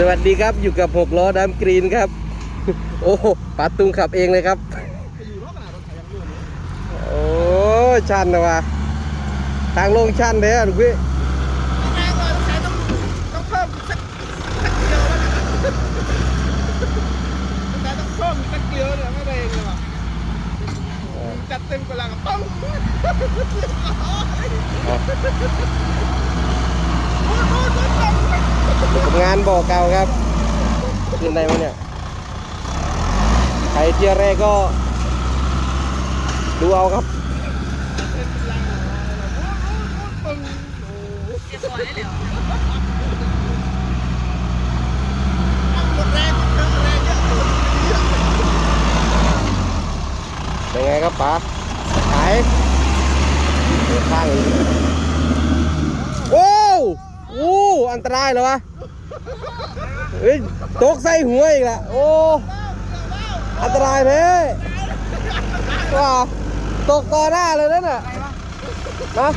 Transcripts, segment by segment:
สวัสดีครับอยู่กับหกล้อดำกรีนครับ โอ้ปาตุงขับเองเลยครับโอ้ชันนะวะทางลงชันเลยอะลูกพี่ต้องเพิ่มสักสักเดียวแล้วนะแต่ต้องเพิ่มสักเดียวเนี่ยไม่ได้เองเลยว่ะจัดเต็มกำลังปังกับ งานบ่อเก่าครับขึ้นได้ไหมเนี่ยใครเที่ยวแรกก็ ดูเอาครับเป็นไงครับป๋าขายข้างอีกโอ้วโอันตรายเหรอวะเฮ้ยตกใส่หัวอีกละโอ้อันตรายแท้ว้าตกต่อหน้าเลยนั่นน่ะนะ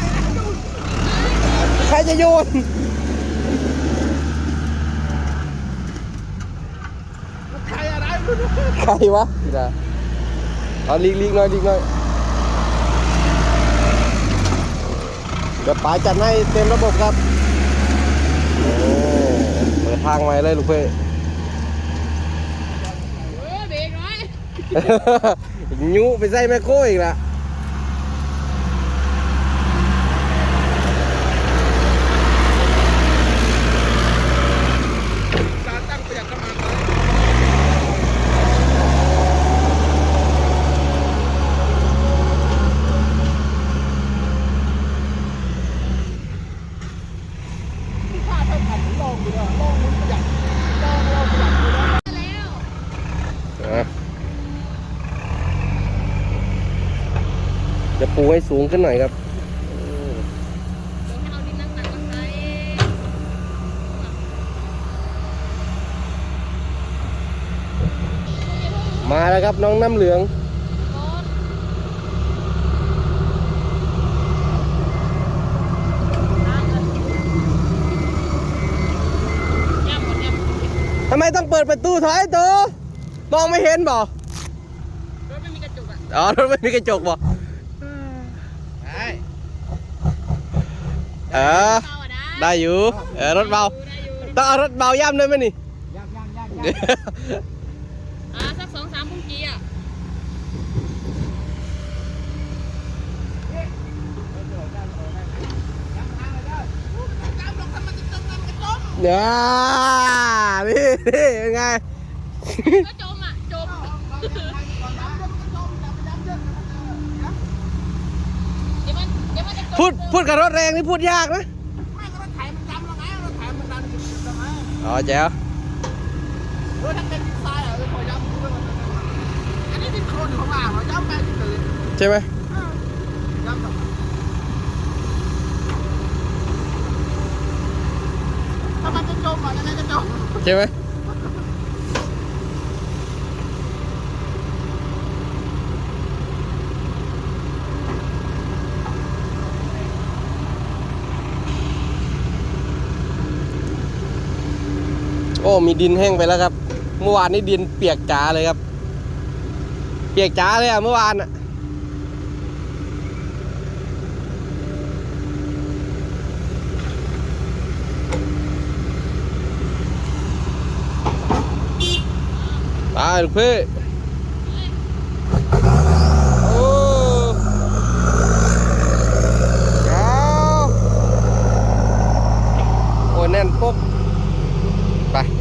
ใครจะโยนใครอะไรใครวะนี่ะเอาลีกลีกหน่อยลีกหน่อยเดี๋ยวป๋าจัดให้เต็มระบบครับ ทางใหม่เลยลูกเพ่เออเบรกหน่อยยุไปใส่แมคโครอีกละ การตั้งประหยัดน้ำมันเลยมีค่าเท่ากันลองดูนะลองมันประหยัดลองเราประหยัดดูนะ แล้ว อะ จะปูให้สูงขึ้นหน่อยครับเดี๋ยวให้เอาดินน้ำหนักมาใส่มาแล้วครับน้องน้ำเหลืองรถล้างเลยย่ำหมดย่ำหมดทำไมต้องเปิดประตูถอยตัวมองไม่เห็นบ่รถไม่มีกระจกอะ อ๋อ รถไม่มีกระจกบ่ ใช่ เออเบาอะได้ได้อยู่ เออรถเบาได้อยู่ต้องเอารถเบาย่ำด้วยไหมนี่ยังยังยังยังอ่าสักสองสามพุ่งกี้อะเนี่ยนี่นี่เป็นไง ก็จมอะ จมเดี๋ยวมันเดี๋ยวมันจะจม พูดพูดกับรถแรงนี่พูดยากนะไม่ก็รถไถมันจำแล้วไงรถไถมันดันอยู่ทำไมอ๋อแจ๋วเออถ้าเป็นดินทรายอะเออพอย้ำด้วยมันอันนี้ดินโคลนอยู่ข้างล่างเราย้ำไปที่เลยใช่ไหมย้ำแบบถ้ามันจะจมอะยังไงก็จมใช่ไหม โอ้มีดินแห้งไปแล้วครับ เมื่อวานนี้ดินเปียกจ๋าเลยครับ เปียกจ๋าเลยอะเมื่อวานอะไปลูกพี่โอ้ยาวโอ้ยแน่นปุ๊บ ไป